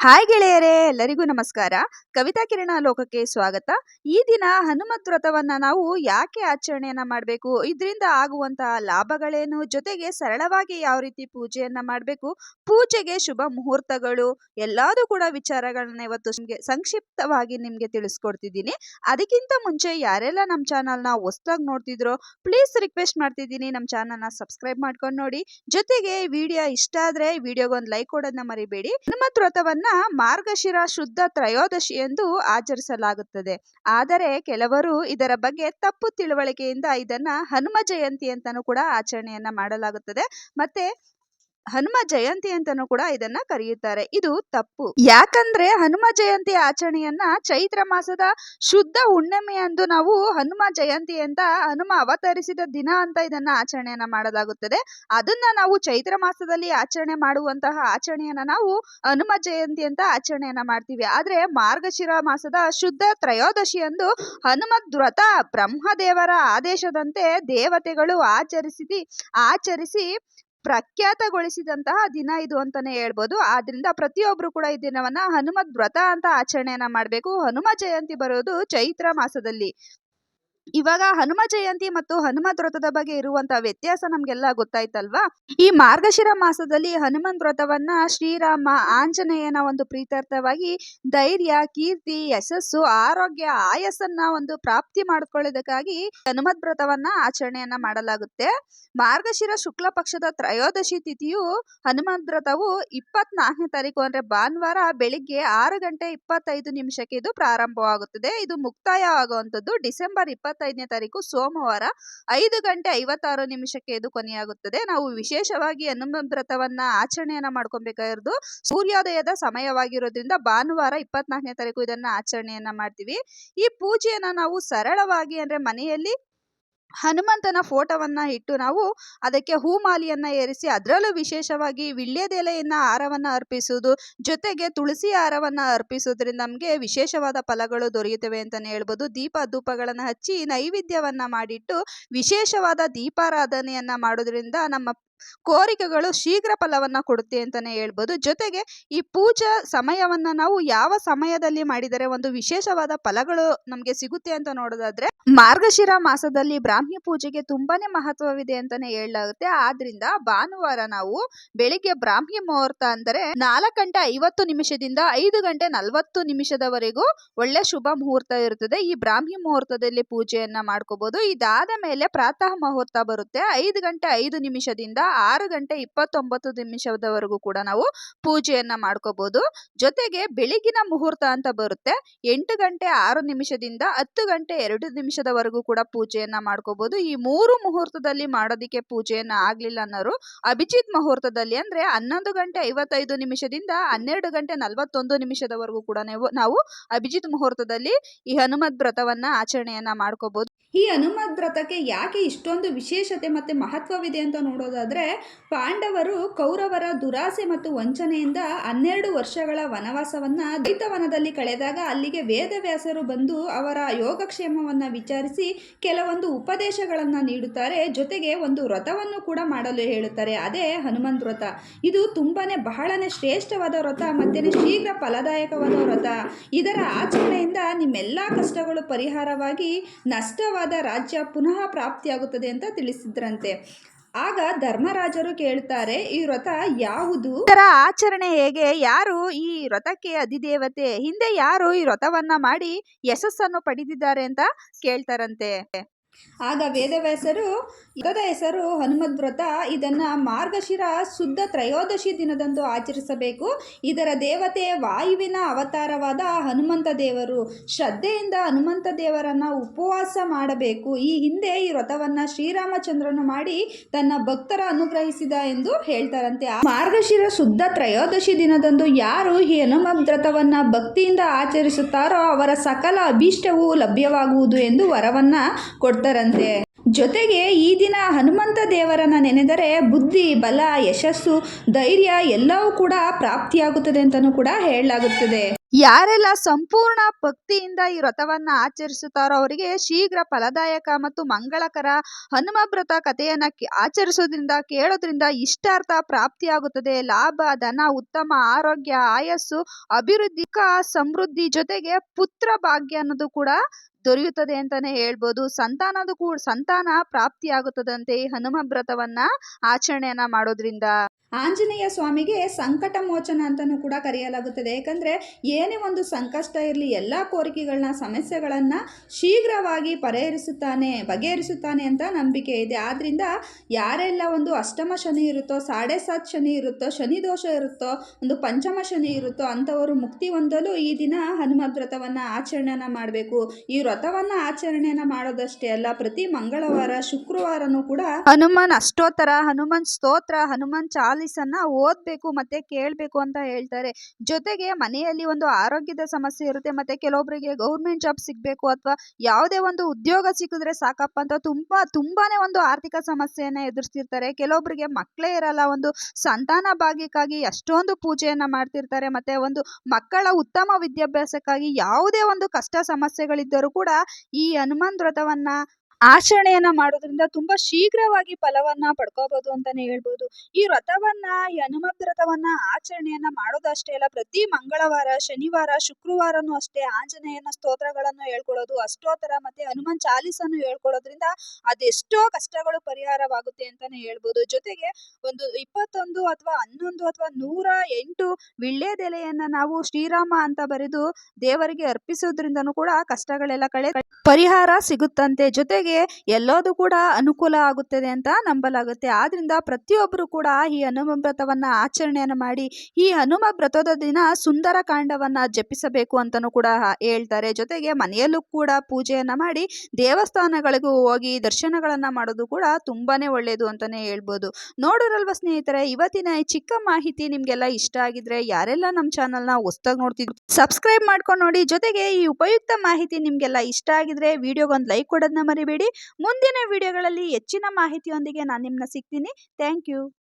Hi ಗೆಳೆಯರೇ, ಎಲ್ಲರಿಗೂ ನಮಸ್ಕಾರ. ಕವಿತಾ ಕಿರಣ ಲೋಕಕ್ಕೆ ಸ್ವಾಗತ. ಈ ದಿನ ಹನುಮತ್ ವ್ರತವನ್ನ ನಾವು ಯಾಕೆ ಆಚರಣೆಯನ್ನ ಮಾಡಬೇಕು? ಇದರಿಂದ ಆಗುವಂತಹ ಲಾಭಗಳೇನು? ಜೊತೆಗೆ ಸರಳವಾಗಿ ಯಾವ ರೀತಿ ಪೂಜೆಯನ್ನ ಮಾಡಬೇಕು? ಪೂಜೆಗೆ ಶುಭ ಮುಹೂರ್ತಗಳು, ಎಲ್ಲದೂ ಕೂಡ ವಿಚಾರಗಳನ್ನ ಇವತ್ತು ನಿಮಗೆ ಸಂಕ್ಷಿಪ್ತವಾಗಿ ನಿಮ್ಗೆ ತಿಳಿಸ್ಕೊಡ್ತಿದ್ದೀನಿ. ಅದಕ್ಕಿಂತ ಮುಂಚೆ ಯಾರೆಲ್ಲ ನಮ್ಮ ಚಾನಲ್ನ ಹೊಸ್ದಾಗಿ ನೋಡ್ತಿದ್ರೋ, ಪ್ಲೀಸ್ ರಿಕ್ವೆಸ್ಟ್ ಮಾಡ್ತಿದ್ದೀನಿ ನಮ್ಮ ಚಾನಲ್ನ ಸಬ್ಸ್ಕ್ರೈಬ್ ಮಾಡ್ಕೊಂಡು ನೋಡಿ. ಜೊತೆಗೆ ವಿಡಿಯೋ ಇಷ್ಟ ಆದ್ರೆ ವಿಡಿಯೋಗೊಂದು ಲೈಕ್ ಕೊಡೋದನ್ನ ಮರಿಬೇಡಿ. ಹನುಮತ್ ವ್ರತವನ್ನ ಮಾರ್ಗಶಿರ, ಶುದ್ಧ, ತ್ರಯೋದಶಿ ಎಂದು ಆಚರಿಸಲಾಗುತ್ತದೆ. ಆದರೆ ಕೆಲವರು ಇದರ ಬಗ್ಗೆ ತಪ್ಪು ತಿಳುವಳಿಕೆಯಿಂದ ಇದನ್ನ ಹನುಮ ಜಯಂತಿ ಅಂತಾನೂ ಕೂಡ ಆಚರಣೆಯನ್ನ ಮಾಡಲಾಗುತ್ತದೆ. ಮತ್ತೆ ಹನುಮ ಜಯಂತಿ ಅಂತಾನೂ ಕೂಡ ಇದನ್ನ ಕರೆಯುತ್ತಾರೆ ಇದು ತಪ್ಪು. ಯಾಕಂದ್ರೆ ಹನುಮ ಜಯಂತಿ ಆಚರಣೆಯನ್ನ ಚೈತ್ರ ಮಾಸದ ಶುದ್ಧ ಹುಣ್ಣಿಮೆಯಂದು ನಾವು ಹನುಮ ಜಯಂತಿ ಅಂತ, ಹನುಮ ಅವತರಿಸಿದ ದಿನ ಅಂತ ಇದನ್ನ ಆಚರಣೆಯನ್ನ ಮಾಡಲಾಗುತ್ತದೆ. ಅದನ್ನ ನಾವು ಚೈತ್ರ ಮಾಸದಲ್ಲಿ ಆಚರಣೆ ಮಾಡುವಂತಹ ಆಚರಣೆಯನ್ನ ನಾವು ಹನುಮ ಜಯಂತಿ ಅಂತ ಆಚರಣೆಯನ್ನ ಮಾಡ್ತೀವಿ. ಆದ್ರೆ ಮಾರ್ಗಶಿರ ಮಾಸದ ಶುದ್ಧ ತ್ರಯೋದಶಿಯಂದು ಹನುಮದ್ ವ್ರತ ಬ್ರಹ್ಮದೇವರ ಆದೇಶದಂತೆ ದೇವತೆಗಳು ಆಚರಿಸಿ ಆಚರಿಸಿ ಪ್ರಖ್ಯಾತಗೊಳಿಸಿದಂತಹ ದಿನ ಇದು ಅಂತಾನೆ ಹೇಳ್ಬೋದು. ಆದ್ರಿಂದ ಪ್ರತಿಯೊಬ್ರು ಕೂಡ ಈ ದಿನವನ್ನ ಹನುಮದ್ ವ್ರತ ಅಂತ ಆಚರಣೆಯನ್ನ ಮಾಡಬೇಕು. ಹನುಮ ಜಯಂತಿ ಬರೋದು ಚೈತ್ರ ಮಾಸದಲ್ಲಿ. ಇವಾಗ ಹನುಮ ಜಯಂತಿ ಮತ್ತು ಹನುಮ ವ್ರತದ ಬಗ್ಗೆ ಇರುವಂತ ವ್ಯತ್ಯಾಸ ನಮ್ಗೆಲ್ಲ ಗೊತ್ತಾಯ್ತಲ್ವಾ? ಈ ಮಾರ್ಗಶಿರ ಮಾಸದಲ್ಲಿ ಹನುಮನ್ ವ್ರತವನ್ನ ಶ್ರೀರಾಮ, ಆಂಜನೇಯನ ಒಂದು ಪ್ರೀತಾರ್ಥವಾಗಿ ಧೈರ್ಯ, ಕೀರ್ತಿ, ಯಶಸ್ಸು, ಆರೋಗ್ಯ, ಆಯಸ್ಸನ್ನ ಒಂದು ಪ್ರಾಪ್ತಿ ಮಾಡ್ಕೊಳ್ಳೋದಕ್ಕಾಗಿ ಹನುಮದ್ ವ್ರತವನ್ನ ಆಚರಣೆಯನ್ನ ಮಾಡಲಾಗುತ್ತೆ. ಮಾರ್ಗಶಿರ ಶುಕ್ಲ ಪಕ್ಷದ ತ್ರಯೋದಶಿ ತಿಥಿಯು ಹನುಮಂತ್ ವ್ರತವು ಇಪ್ಪತ್ನಾಲ್ಕನೇ ತಾರೀಕು ಅಂದ್ರೆ ಭಾನುವಾರ ಬೆಳಿಗ್ಗೆ ಆರು ಗಂಟೆ ಇಪ್ಪತ್ತೈದು ನಿಮಿಷಕ್ಕೆ ಇದು ಪ್ರಾರಂಭವಾಗುತ್ತದೆ. ಇದು ಮುಕ್ತಾಯ ಆಗುವಂತದ್ದು ಡಿಸೆಂಬರ್ ಇಪ್ಪತ್ತೈದನೇ ತಾರೀಕು ಸೋಮವಾರ ಐದು ಗಂಟೆ ಐವತ್ತಾರು ನಿಮಿಷಕ್ಕೆ ಇದು ಕೊನೆಯಾಗುತ್ತದೆ. ನಾವು ವಿಶೇಷವಾಗಿ ಹನುಮ ವ್ರತವನ್ನ ಆಚರಣೆಯನ್ನ ಮಾಡ್ಕೊಬೇಕಾಗಿರೋದು ಸೂರ್ಯೋದಯದ ಸಮಯವಾಗಿರೋದ್ರಿಂದ ಭಾನುವಾರ ಇಪ್ಪತ್ನಾಲ್ಕನೇ ತಾರೀಕು ಇದನ್ನ ಆಚರಣೆಯನ್ನ ಮಾಡ್ತೀವಿ. ಈ ಪೂಜೆಯನ್ನ ನಾವು ಸರಳವಾಗಿ ಅಂದ್ರೆ ಮನೆಯಲ್ಲಿ ಹನುಮಂತನ ಫೋಟೋವನ್ನ ಇಟ್ಟು ನಾವು ಅದಕ್ಕೆ ಹೂಮಾಲಿಯನ್ನ ಏರಿಸಿ ಅದರಲ್ಲೂ ವಿಶೇಷವಾಗಿ ವಿಳ್ಯದೆಲೆಯನ್ನ ಹಾರವನ್ನ ಅರ್ಪಿಸುವುದು, ಜೊತೆಗೆ ತುಳಸಿ ಹಾರವನ್ನ ಅರ್ಪಿಸೋದ್ರಿಂದ ನಮಗೆ ವಿಶೇಷವಾದ ಫಲಗಳು ದೊರೆಯುತ್ತವೆ ಅಂತಾನೆ ಹೇಳ್ಬೋದು. ದೀಪ ಧೂಪಗಳನ್ನ ಹಚ್ಚಿ ನೈವೇದ್ಯವನ್ನ ಮಾಡಿಟ್ಟು ವಿಶೇಷವಾದ ದೀಪಾರಾಧನೆಯನ್ನ ಮಾಡೋದ್ರಿಂದ ನಮ್ಮ ಕೋರಿಕೆಗಳು ಶೀಘ್ರ ಫಲವನ್ನ ಕೊಡುತ್ತೆ ಅಂತಾನೆ ಹೇಳ್ಬೋದು. ಜೊತೆಗೆ ಈ ಪೂಜಾ ಸಮಯವನ್ನ ನಾವು ಯಾವ ಸಮಯದಲ್ಲಿ ಮಾಡಿದರೆ ಒಂದು ವಿಶೇಷವಾದ ಫಲಗಳು ನಮಗೆ ಸಿಗುತ್ತೆ ಅಂತ ನೋಡೋದಾದ್ರೆ ಮಾರ್ಗಶಿರ ಮಾಸದಲ್ಲಿ ಬ್ರಾಹ್ಮಿ ಪೂಜೆಗೆ ತುಂಬಾನೇ ಮಹತ್ವವಿದೆ ಅಂತಾನೆ ಹೇಳಲಾಗುತ್ತೆ. ಆದ್ರಿಂದ ಭಾನುವಾರ ನಾವು ಬೆಳಿಗ್ಗೆ ಬ್ರಾಹ್ಮಿ ಮುಹೂರ್ತ ಅಂದರೆ ನಾಲ್ಕು ಗಂಟೆ ಐವತ್ತು ನಿಮಿಷದಿಂದ ಐದು ಗಂಟೆ ನಲವತ್ತು ನಿಮಿಷದವರೆಗೂ ಒಳ್ಳೆ ಶುಭ ಮುಹೂರ್ತ ಇರುತ್ತದೆ. ಈ ಬ್ರಾಹ್ಮಿ ಮುಹೂರ್ತದಲ್ಲಿ ಪೂಜೆಯನ್ನ ಮಾಡ್ಕೋಬಹುದು ಇದಾದ ಮೇಲೆ ಪ್ರಾತಃ ಮುಹೂರ್ತ ಬರುತ್ತೆ. ಐದು ಗಂಟೆ ಐದು ನಿಮಿಷದಿಂದ ಆರು ಗಂಟೆ ಇಪ್ಪತ್ತೊಂಬತ್ತು ನಿಮಿಷದವರೆಗೂ ಕೂಡ ನಾವು ಪೂಜೆಯನ್ನ ಮಾಡ್ಕೋಬಹುದು ಜೊತೆಗೆ ಬೆಳಗಿನ ಮುಹೂರ್ತ ಅಂತ ಬರುತ್ತೆ. ಎಂಟು ಗಂಟೆ ಆರು ನಿಮಿಷದಿಂದ ಹತ್ತು ಗಂಟೆ ಎರಡು ನಿಮಿಷದವರೆಗೂ ಕೂಡ ಪೂಜೆಯನ್ನ ಮಾಡ್ಕೋಬಹುದು ಈ ಮೂರು ಮುಹೂರ್ತದಲ್ಲಿ ಮಾಡೋದಿಕ್ಕೆ ಪೂಜೆಯನ್ನ ಆಗ್ಲಿಲ್ಲ ಅನ್ನೋರು ಅಭಿಜಿತ್ ಮುಹೂರ್ತದಲ್ಲಿ ಅಂದ್ರೆ ಹನ್ನೊಂದು ಗಂಟೆ ಐವತ್ತೈದು ನಿಮಿಷದಿಂದ ಹನ್ನೆರಡು ಗಂಟೆ ನಲವತ್ತೊಂದು ನಿಮಿಷದವರೆಗೂ ಕೂಡ ನಾವು ಅಭಿಜಿತ್ ಮುಹೂರ್ತದಲ್ಲಿ ಈ ಹನುಮದ್ ವ್ರತವನ್ನ ಆಚರಣೆಯನ್ನ ಮಾಡ್ಕೋಬಹುದು ಈ ಹನುಮದ್ ವ್ರತಕ್ಕೆ ಯಾಕೆ ಇಷ್ಟೊಂದು ವಿಶೇಷತೆ ಮತ್ತು ಮಹತ್ವವಿದೆ ಅಂತ ನೋಡೋದಾದ್ರೆ ಪಾಂಡವರು ಕೌರವರ ದುರಾಸೆ ಮತ್ತು ವಂಚನೆಯಿಂದ ಹನ್ನೆರಡು ವರ್ಷಗಳ ವನವಾಸವನ್ನು ದೈತವನದಲ್ಲಿ ಕಳೆದಾಗ ಅಲ್ಲಿಗೆ ವೇದವ್ಯಾಸರು ಬಂದು ಅವರ ಯೋಗಕ್ಷೇಮವನ್ನು ವಿಚಾರಿಸಿ ಕೆಲವೊಂದು ಉಪದೇಶಗಳನ್ನು ನೀಡುತ್ತಾರೆ. ಜೊತೆಗೆ ಒಂದು ವ್ರತವನ್ನು ಕೂಡ ಮಾಡಲು ಹೇಳುತ್ತಾರೆ. ಅದೇ ಹನುಮಂತ್ ವ್ರತ. ಇದು ತುಂಬಾನೇ ಬಹಳನೇ ಶ್ರೇಷ್ಠವಾದ ವ್ರತ ಮತ್ತೇನೆ ಶೀಘ್ರ ಫಲದಾಯಕವಾದ ವ್ರತ. ಇದರ ಆಚರಣೆಯಿಂದ ನಿಮ್ಮೆಲ್ಲ ಕಷ್ಟಗಳು ಪರಿಹಾರವಾಗಿ ನಷ್ಟವಾದ ರಾಜ್ಯ ಪುನಃ ಪ್ರಾಪ್ತಿಯಾಗುತ್ತದೆ ಅಂತ ತಿಳಿಸಿದ್ರಂತೆ. ಆಗ ಧರ್ಮರಾಜರು ಕೇಳ್ತಾರೆ, ಈ ವ್ರತ ಯಾವುದು? ಇದರ ಆಚರಣೆ ಹೇಗೆ? ಯಾರು ಈ ವ್ರತಕ್ಕೆ ಅಧಿದೇವತೆ? ಹಿಂದೆ ಯಾರು ಈ ವ್ರತವನ್ನ ಮಾಡಿ ಯಶಸ್ಸನ್ನು ಪಡೆದಿದ್ದಾರೆ ಅಂತ ಕೇಳ್ತಾರಂತೆ. ಆಗ ವೇದವ್ಯಾಸರು ಯುಗದ ಹೆಸರು ಹನುಮದ್ ವ್ರತ ಇದನ್ನ ಮಾರ್ಗಶಿರ ಶುದ್ಧ ತ್ರಯೋದಶಿ ದಿನದಂದು ಆಚರಿಸಬೇಕು. ಇದರ ದೇವತೆ ವಾಯುವಿನ ಅವತಾರವಾದ ಹನುಮಂತ ದೇವರು. ಶ್ರದ್ಧೆಯಿಂದ ಹನುಮಂತ ದೇವರನ್ನ ಉಪವಾಸ ಮಾಡಬೇಕು. ಈ ಹಿಂದೆ ಈ ವ್ರತವನ್ನ ಶ್ರೀರಾಮಚಂದ್ರನು ಮಾಡಿ ತನ್ನ ಭಕ್ತರ ಅನುಗ್ರಹಿಸಿದ ಎಂದು ಹೇಳ್ತಾರಂತೆ. ಮಾರ್ಗಶಿರ ಶುದ್ಧ ತ್ರಯೋದಶಿ ದಿನದಂದು ಯಾರು ಈ ಹನುಮದ್ ವ್ರತವನ್ನ ಭಕ್ತಿಯಿಂದ ಆಚರಿಸುತ್ತಾರೋ ಅವರ ಸಕಲ ಅಭೀಷ್ಟವು ಲಭ್ಯವಾಗುವುದು ಎಂದು ವರವನ್ನ ಕೊಡ್ತಾರಂತೆ ಜೊತೆಗೆ ಈ ದಿನ ಹನುಮಂತ ದೇವರನ್ನ ನೆನೆದರೆ ಬುದ್ಧಿ, ಬಲ, ಯಶಸ್ಸು, ಧೈರ್ಯ ಎಲ್ಲವೂ ಕೂಡ ಪ್ರಾಪ್ತಿಯಾಗುತ್ತದೆ ಅಂತಲೂ ಕೂಡ ಹೇಳಲಾಗುತ್ತದೆ. ಯಾರೆಲ್ಲ ಸಂಪೂರ್ಣ ಭಕ್ತಿಯಿಂದ ಈ ವ್ರತವನ್ನ ಆಚರಿಸುತ್ತಾರೋ ಅವರಿಗೆ ಶೀಘ್ರ ಫಲದಾಯಕ ಮತ್ತು ಮಂಗಳಕರ ಹನುಮ ವ್ರತ ಕಥೆಯನ್ನ ಆಚರಿಸೋದ್ರಿಂದ, ಕೇಳೋದ್ರಿಂದ ಇಷ್ಟಾರ್ಥ ಪ್ರಾಪ್ತಿಯಾಗುತ್ತದೆ. ಲಾಭ, ಧನ, ಉತ್ತಮ ಆರೋಗ್ಯ, ಆಯಸ್ಸು, ಅಭಿವೃದ್ಧಿ ಸಮೃದ್ಧಿ ಜೊತೆಗೆ ಪುತ್ರ ಭಾಗ್ಯ ಅನ್ನೋದು ಕೂಡ ದೊರೆಯುತ್ತದೆ ಅಂತಾನೆ ಹೇಳ್ಬೋದು. ಸಂತಾನದ ಕೂಡ ಸಂತಾನ ಪ್ರಾಪ್ತಿಯಾಗುತ್ತದಂತೆ ಈ ಹನುಮ ವ್ರತವನ್ನ ಆಚರಣೆಯನ್ನ ಮಾಡೋದ್ರಿಂದ. ಆಂಜನೇಯ ಸ್ವಾಮಿಗೆ ಸಂಕಟ ಮೋಚನ ಅಂತಲೂ ಕೂಡ ಕರೆಯಲಾಗುತ್ತದೆ. ಏಕೆಂದರೆ ಏನೇ ಒಂದು ಸಂಕಷ್ಟ ಇರಲಿ, ಎಲ್ಲ ಕೋರಿಕೆಗಳನ್ನ, ಸಮಸ್ಯೆಗಳನ್ನು ಶೀಘ್ರವಾಗಿ ಪರಿಹರಿಸುತ್ತಾನೆ, ಬಗೆಹರಿಸುತ್ತಾನೆ ಅಂತ ನಂಬಿಕೆ ಇದೆ. ಆದ್ದರಿಂದ ಯಾರೆಲ್ಲ ಒಂದು ಅಷ್ಟಮ ಶನಿ ಇರುತ್ತೋ, ಸಾಡೆ ಸಾತ್ ಶನಿ ಇರುತ್ತೋ, ಶನಿ ದೋಷ ಇರುತ್ತೋ, ಒಂದು ಪಂಚಮ ಶನಿ ಇರುತ್ತೋ, ಅಂಥವರು ಮುಕ್ತಿ ಹೊಂದಲು ಈ ದಿನ ಹನುಮದ್ ವ್ರತವನ್ನು ಆಚರಣೆಯನ್ನು ಮಾಡಬೇಕು. ಈ ವ್ರತವನ್ನು ಆಚರಣೆಯನ್ನು ಮಾಡೋದಷ್ಟೇ ಅಲ್ಲ, ಪ್ರತಿ ಮಂಗಳವಾರ, ಶುಕ್ರವಾರನೂ ಕೂಡ ಹನುಮಾನ್ ಅಷ್ಟೋತ್ತರ, ಹನುಮಾನ್ ಸ್ತೋತ್ರ, ಹನುಮಾನ್ ಚಾಲೀಸನ್ನ ಓದಬೇಕು ಮತ್ತೆ ಕೇಳಬೇಕು ಅಂತ ಹೇಳ್ತಾರೆ. ಜೊತೆಗೆ ಮನೆಯಲ್ಲಿ ಒಂದು ಆರೋಗ್ಯದ ಸಮಸ್ಯೆ ಇರುತ್ತೆ, ಮತ್ತೆ ಕೆಲವೊಬ್ಬರಿಗೆ ಗೌರ್ಮೆಂಟ್ ಜಾಬ್ ಸಿಗಬೇಕು ಅಥವಾ ಯಾವುದೇ ಒಂದು ಉದ್ಯೋಗ ಸಿಕ್ಕಿದ್ರೆ ಸಾಕಪ್ಪ ಅಂತ ತುಂಬಾ, ತುಂಬಾನೇ ಒಂದು ಆರ್ಥಿಕ ಸಮಸ್ಯೆಯನ್ನ ಎದುರಿಸ್ತಿರ್ತಾರೆ. ಕೆಲವೊಬ್ಬರಿಗೆ ಮಕ್ಕಳೇ ಇರಲ್ಲ, ಒಂದು ಸಂತಾನ ಭಾಗ್ಯಕ್ಕಾಗಿ ಎಷ್ಟೊಂದು ಪೂಜೆಯನ್ನು ಮಾಡ್ತಿರ್ತಾರೆ, ಮತ್ತೆ ಒಂದು ಮಕ್ಕಳ ಉತ್ತಮ ವಿದ್ಯಾಭ್ಯಾಸಕ್ಕಾಗಿ ಯಾವುದೇ ಒಂದು ಕಷ್ಟ ಸಮಸ್ಯೆಗಳಿದ್ದರೂ ಕೂಡ ಈ ಹನುಮಾನ್ ವ್ರತವನ್ನ ಆಚರಣೆಯನ್ನ ಮಾಡೋದ್ರಿಂದ ತುಂಬಾ ಶೀಘ್ರವಾಗಿ ಫಲವನ್ನ ಪಡ್ಕೋಬಹುದು ಅಂತಾನೆ ಹೇಳ್ಬಹುದು ಈ ವ್ರತವನ್ನ, ಈ ಹನುಮಂತ ವ್ರತವನ್ನ, ಆಚರಣೆಯನ್ನ ಮಾಡೋದಷ್ಟೇ ಅಲ್ಲ, ಪ್ರತಿ ಮಂಗಳವಾರ, ಶನಿವಾರ, ಶುಕ್ರವಾರನೂ ಅಷ್ಟೇ ಆಂಜನೇಯನ ಸ್ತೋತ್ರಗಳನ್ನು ಹೇಳ್ಕೊಳ್ಳೋದು, ಅಷ್ಟೋತ್ತರ ಮತ್ತೆ ಹನುಮಾನ್ ಚಾಲೀಸನ್ನು ಹೇಳ್ಕೊಳ್ಳೋದ್ರಿಂದ ಅದೆಷ್ಟೋ ಕಷ್ಟಗಳು ಪರಿಹಾರವಾಗುತ್ತೆ ಅಂತಾನೆ ಹೇಳ್ಬೋದು. ಜೊತೆಗೆ ಒಂದು ಇಪ್ಪತ್ತೊಂದು ಅಥವಾ ಹನ್ನೊಂದು ಅಥವಾ ನೂರ ಎಂಟು ವಿಳ್ಳೆದೆಲೆಯನ್ನ ನಾವು ಶ್ರೀರಾಮ ಅಂತ ಬರೆದು ದೇವರಿಗೆ ಅರ್ಪಿಸೋದ್ರಿಂದನೂ ಕೂಡ ಕಷ್ಟಗಳೆಲ್ಲ ಕಳೆ ಪರಿಹಾರ ಸಿಗುತ್ತಂತೆ. ಜೊತೆಗೆ ಎಲ್ಲದೂ ಕೂಡ ಅನುಕೂಲ ಆಗುತ್ತದೆ ಅಂತ ನಂಬಲಾಗುತ್ತೆ. ಆದ್ರಿಂದ ಪ್ರತಿಯೊಬ್ಬರು ಕೂಡ ಈ ಹನುಮ ವ್ರತವನ್ನ ಆಚರಣೆಯನ್ನು ಮಾಡಿ, ಈ ಹನುಮ ವ್ರತದ ದಿನ ಸುಂದರ ಕಾಂಡವನ್ನ ಜಪಿಸಬೇಕು ಅಂತಲೂ ಕೂಡ ಹೇಳ್ತಾರೆ. ಜೊತೆಗೆ ಮನೆಯಲ್ಲೂ ಕೂಡ ಪೂಜೆಯನ್ನ ಮಾಡಿ, ದೇವಸ್ಥಾನಗಳಿಗೂ ಹೋಗಿ ದರ್ಶನಗಳನ್ನ ಮಾಡೋದು ಕೂಡ ತುಂಬಾನೇ ಒಳ್ಳೆಯದು ಅಂತಾನೆ ಹೇಳ್ಬೋದು. ನೋಡೋರಲ್ವ ಸ್ನೇಹಿತರೆ, ಇವತ್ತಿನ ಚಿಕ್ಕ ಮಾಹಿತಿ ನಿಮಗೆಲ್ಲ ಇಷ್ಟ ಆಗಿದ್ರೆ ಯಾರೆಲ್ಲ ನಮ್ಮ ಚಾನಲ್ನ ಹೊಸ್ದಾಗಿ ನೋಡ್ತಿದ್ರು ಸಬ್ಸ್ಕ್ರೈಬ್ ಮಾಡ್ಕೊಂಡು ನೋಡಿ. ಜೊತೆಗೆ ಈ ಉಪಯುಕ್ತ ಮಾಹಿತಿ ನಿಮಗೆಲ್ಲ ಇಷ್ಟ ಆಗಿದ್ರೆ ವಿಡಿಯೋಗೊಂದು ಲೈಕ್ ಕೊಡೋದನ್ನ ಮರಿಬೇಡಿ. ಮುಂದಿನ ವಿಡಿಯೋಗಳಲ್ಲಿ ಹೆಚ್ಚಿನ ಮಾಹಿತಿಯೊಂದಿಗೆ ನಾನು ನಿಮ್ಮನ್ನ ಸಿಗ್ತೀನಿ. Thank you